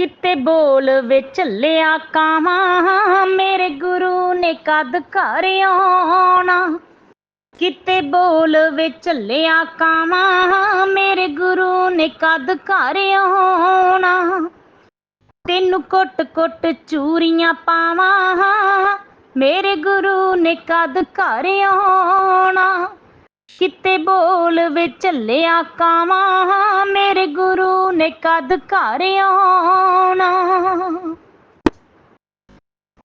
ਕਿਤੇ ਬੋਲ ਵੇ ਚੱਲਿਆ ਕਾਵਾਂ, ਮੇਰੇ ਗੁਰੂ ਨੇ ਕਦ ਘਰ ਆਉਣਾ? ਕਿਤੇ ਬੋਲ ਵੇ ਚੱਲਿਆ ਕਾਵਾਂ, ਮੇਰੇ ਗੁਰੂ ਨੇ ਕਦ ਘਰ ਆਉਣਾ? ਤੈਨੂੰ ਕੁੱਟ ਕੁੱਟ ਚੂਰੀਆਂ ਪਾਵਾਂ, ਮੇਰੇ ਗੁਰੂ ਨੇ ਕਦ ਘਰ ਆਉਣਾ? ਕਿਤੇ ਬੋਲ ਵੇ ਚੱਲਿਆ ਕਾਵਾਂ, ਮੇਰੇ ਗੁਰੂ ਨੇ ਕਦ ਘਰ ਆਉਣਾ?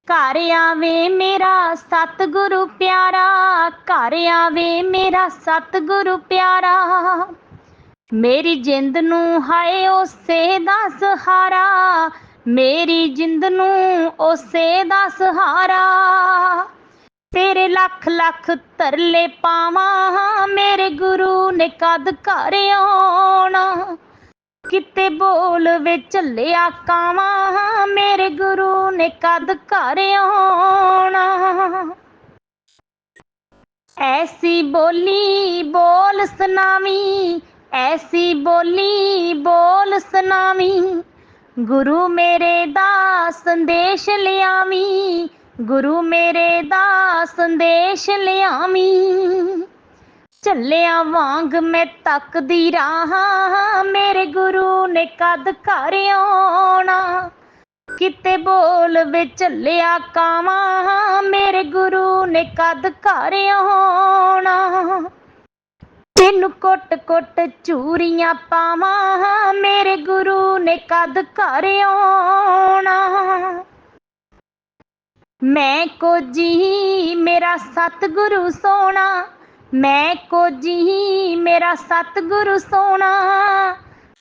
ਘਰ ਆਵੇ ਮੇਰਾ ਸਤਿਗੁਰੂ ਪਿਆਰਾ, ਘਰ ਆਵੇ ਮੇਰਾ ਸਤਿਗੁਰੂ ਪਿਆਰਾ। ਮੇਰੀ ਜਿੰਦ ਨੂੰ ਹਾਏ ਉਸੇ ਦਾ ਸਹਾਰਾ, ਮੇਰੀ ਜਿੰਦ ਨੂੰ ਉਸੇ ਦਾ ਸਹਾਰਾ। ਤੇਰੇ ਲੱਖ ਲੱਖ ਤਰਲੇ ਪਾਵਾਂ, ਮੇਰੇ ਗੁਰੂ ਨੇ ਕਦ ਘਰ ਆਉਣਾ? ਕਿਤੇ ਬੋਲ ਵੇ ਚੱਲਿਆ ਕਾਵਾਂ, ਮੇਰੇ ਗੁਰੂ ਨੇ ਕਦ ਘਰ ਆਉਣਾ? ਐਸੀ ਬੋਲੀ ਬੋਲ ਸੁਨਾਵੀ ਐਸੀ ਬੋਲੀ ਬੋਲ ਸੁਨਾਵੀ ਗੁਰੂ ਮੇਰੇ ਦਾ ਸੰਦੇਸ਼ ਲਿਆਵੀਂ ਗੁਰੂ ਮੇਰੇ ਦਾ ਸੰਦੇਸ਼ ਲਿਆਵੀਂ। ਚੱਲਿਆ ਵਾਂਗ ਮੈਂ ਤੱਕਦੀ ਰਾਹਾਂ, ਮੇਰੇ ਗੁਰੂ ਨੇ ਕਦ ਘਰ ਆਉਣਾ। ਕਿਤੇ ਬੋਲ ਵੇ ਚੱਲਿਆ ਕਾਵਾਂ, ਮੇਰੇ ਗੁਰੂ ਨੇ ਕਦ ਘਰ ਆਉਣਾ। ਤੈਨੂੰ ਕੁੱਟ ਕੁੱਟ ਚੂਰੀਆਂ ਪਾਵਾਂ, ਮੇਰੇ ਗੁਰੂ ਨੇ ਕਦ ਘਰ ਆਉਣਾ। ਮੈਂ ਕੋਜੀ ਮੇਰਾ ਸਤਿਗੁਰੂ ਸੋਣਾ। ਮੈਂ ਕੋਜੀ ਮੇਰਾ ਸਤਿਗੁਰੂ ਸੋਣਾ।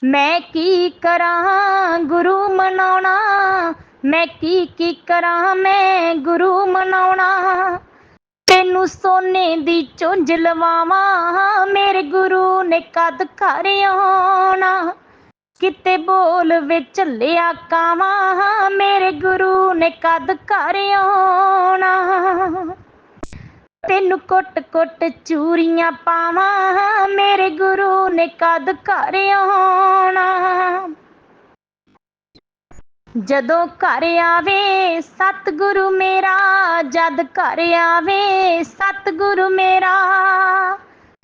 ਮੈਂ ਕੀ ਕਰਾਂ ਗੁਰੂ ਮਨਾਉਣਾ? ਮੈਂ ਕੀ ਕੀ ਕਰਾਂ ਮੈਂ ਗੁਰੂ ਮਨਾਉਣਾ? ਤੈਨੂੰ ਸੋਨੇ ਦੀ ਚੁੰਝ ਲਵਾਵਾਂ, ਮੇਰੇ ਗੁਰੂ ਨੇ ਕਦ ਘਰ ਆਉਣਾ? ਕਿਤੇ ਬੋਲ ਵੇ ਲਿਆ ਕਾਵਾਂ, ਮੇਰੇ ਗੁਰੂ ਨੇ ਕਦ ਘਰ ਆਉਣਾ? ਤੈਨੂੰ ਕੁੱਟ ਕੁੱਟ ਚੂਰੀਆਂ ਪਾਵਾਂ, ਮੇਰੇ ਗੁਰੂ ਨੇ ਕਦ ਘਰ ਆਉਣਾ? ਜਦੋਂ ਘਰ ਆਵੇ, ਸਤਿਗੁਰੂ ਮੇਰਾ, ਜਦ ਘਰ ਆਵੇ, ਸਤਿਗੁਰੂ ਮੇਰਾ।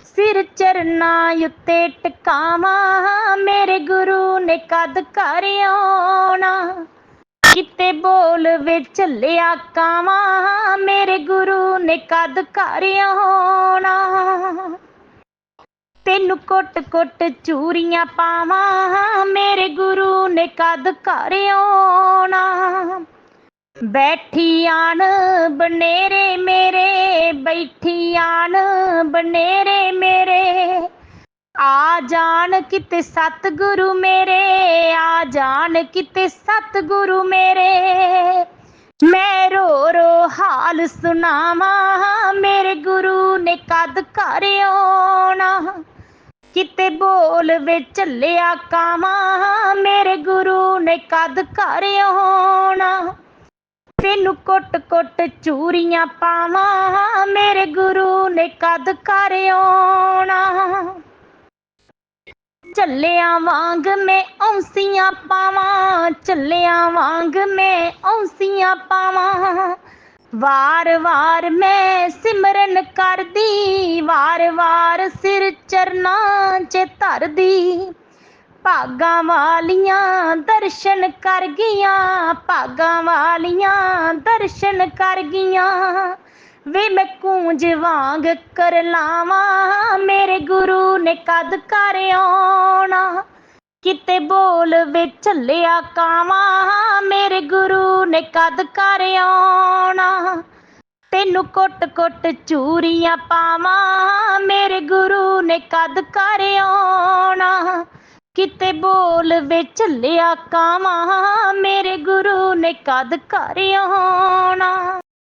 ਸਿਰ ਚਰਨਾਂ ਉੱਤੇ ਟਿਕਾਵਾਂ, ਮੇਰੇ ਗੁਰੂ ਨੇ ਕਦ ਘਰ ਆਉਣਾ? ਕਿਤੇ ਬੋਲ ਵੇ ਚੱਲਿਆ ਕਾਵਾਂ, ਮੇਰੇ ਗੁਰੂ ਨੇ ਕਦ ਘਰ ਆਉਣਾ ਤੈਨੂੰ ਕੁੱਟ ਕੁੱਟ ਚੂਰੀਆਂ ਪਾਵਾਂ, ਮੇਰੇ ਗੁਰੂ ਨੇ ਕਦ ਘਰ ਆਉਣਾ ਬੈਠੀ ਆਣ ਬਨੇਰੇ ਮੇਰੇ, ਬੈਠੀ ਆਣ ਬਨੇਰੇ ਮੇਰੇ ਆ ਜਾਣ ਕਿਤੇ ਸਤਿਗੁਰੂ ਮੇਰੇ, ਆ ਜਾਣ ਕਿਤੇ ਸਤਿਗੁਰੂ ਮੇਰੇ। ਮੈਂ ਰੋ ਰੋ ਹਾਲ ਸੁਣਾਵਾਂ, ਮੇਰੇ ਗੁਰੂ ਨੇ ਕਦ ਘਰ ਆਉਣਾ। ਕਿਤੇ ਬੋਲ ਵੇ ਚੱਲਿਆ ਕਾਵਾਂ, ਮੇਰੇ ਗੁਰੂ ਨੇ ਕਦ ਘਰ ਆਉਣਾ। ਤੈਨੂੰ ਕੁੱਟ ਕੁੱਟ ਚੂਰੀਆਂ ਪਾਵਾਂ, ਮੇਰੇ ਗੁਰੂ ਨੇ ਕਦ ਘਰ ਆਉਣਾ। ਚੱਲਿਆ ਵਾਂਗ ਮੈਂ ਔਂਸੀਆਂ ਪਾਵਾਂ ਚੱਲਿਆ ਵਾਂਗ ਮੈਂ ਔਂਸੀਆਂ ਪਾਵਾਂ। ਵਾਰ-ਵਾਰ ਮੈਂ ਸਿਮਰਨ ਕਰਦੀ ਵਾਰ-ਵਾਰ ਸਿਰ ਚਰਨਾਂ 'ਚ ਧਰਦੀ। ਭਾਗਾਂ ਵਾਲੀਆਂ ਦਰਸ਼ਨ ਕਰ ਗਈਆਂ, ਭਾਗਾਂ ਵਾਲੀਆਂ ਦਰਸ਼ਨ ਕਰ ਗਈਆਂ। ਵੇ ਮੈਂ ਕੂੰਜ ਵਾਂਗ ਕਰ ਲਾਵਾਂ ਨੇ ਕਦ ਘਰ ਆਉਣਾ? ਕਿਤੇ ਬੋਲ ਵੇ ਚੱਲਿਆ ਕਾਵਾਂ? ਮੇਰੇ ਗੁਰੂ ਨੇ ਕਦ ਕਰ ਆਉਣਾ? ਤੈਨੂੰ ਕੁੱਟ ਕੁੱਟ ਚੂਰੀਆਂ ਪਾਵਾਂ? ਮੇਰੇ ਗੁਰੂ ਨੇ ਕਦ ਕਰ ਆਉਣਾ? ਕਿਤੇ ਬੋਲ ਵੇ ਲਿਆ ਕਾਵਾਂ? ਮੇਰੇ ਗੁਰੂ ਨੇ ਕਦ ਘਰ ਆਉਣਾ?